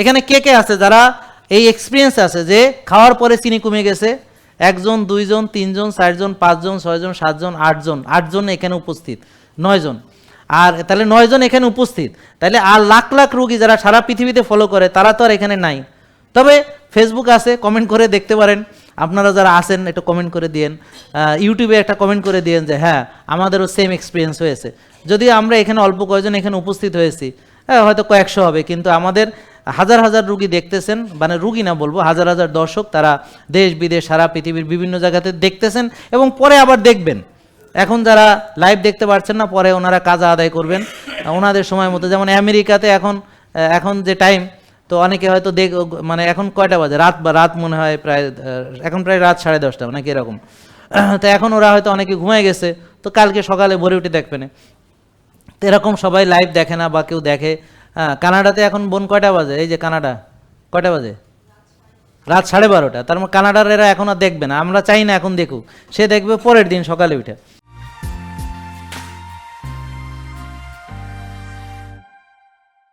এখানে কে কে আছে? যারা এই এক্সপিরিয়েন্স আছে যে খাওয়ার পরে চিনি কমে গেছে, একজন, দুইজন, তিনজন, চারজন, পাঁচজন, ছয়জন, সাতজন, আটজন আটজন এখানে উপস্থিত, নয়জন। আর তাহলে নয়জন এখানে উপস্থিত, তাহলে আর লাখ লাখ রুগী যারা সারা পৃথিবীতে ফলো করে, তারা তো আর এখানে নাই। তবে ফেসবুক আছে কমেন্ট করে দেখতে পারেন। আপনারা যারা আছেন, একটু কমেন্ট করে দিয়েন। ইউটিউবে একটা কমেন্ট করে দিয়েন যে হ্যাঁ আমাদেরও সেম এক্সপিরিয়েন্স হয়েছে। যদি আমরা এখানে অল্প কয়েকজন এখানে উপস্থিত হয়েছি হ্যাঁ হয়তো কয়েকশো হবে, কিন্তু আমাদের হাজার হাজার রুগী দেখতেছেন মানে রুগী না বলব, হাজার হাজার দর্শক তারা দেশ, বিদেশ, সারা পৃথিবীর বিভিন্ন জায়গাতে দেখতেছেন এবং পরে আবার দেখবেন। এখন যারা লাইভ দেখতে পারছেন না, পরে ওনারা কাজ আদায় করবেন। ওনাদের সময় মতো, যেমন আমেরিকাতে এখন এখন যে টাইম তো অনেকে হয়তো দেখ মানে এখন কয়টা বাজে? রাত বা, রাত মনে হয় প্রায় এখন প্রায় রাত সাড়ে দশটা নাকি এরকম। তো এখন ওরা হয়তো অনেকে ঘুমায় গেছে, তো কালকে সকালে ভোরে উঠে দেখবে না এরকম সবাই লাইভ দেখে না বা কেউ দেখে হ্যাঁ কানাডাতে এখন বোন কয়টা বাজে? এই যে কানাডা, কয়টা বাজে? রাত সাড়ে বারোটা। তার মানে কানাডার এরা এখন আর দেখবে না। আমরা চাই না এখন দেখুক। সে দেখবে পরের দিন সকালে উঠে।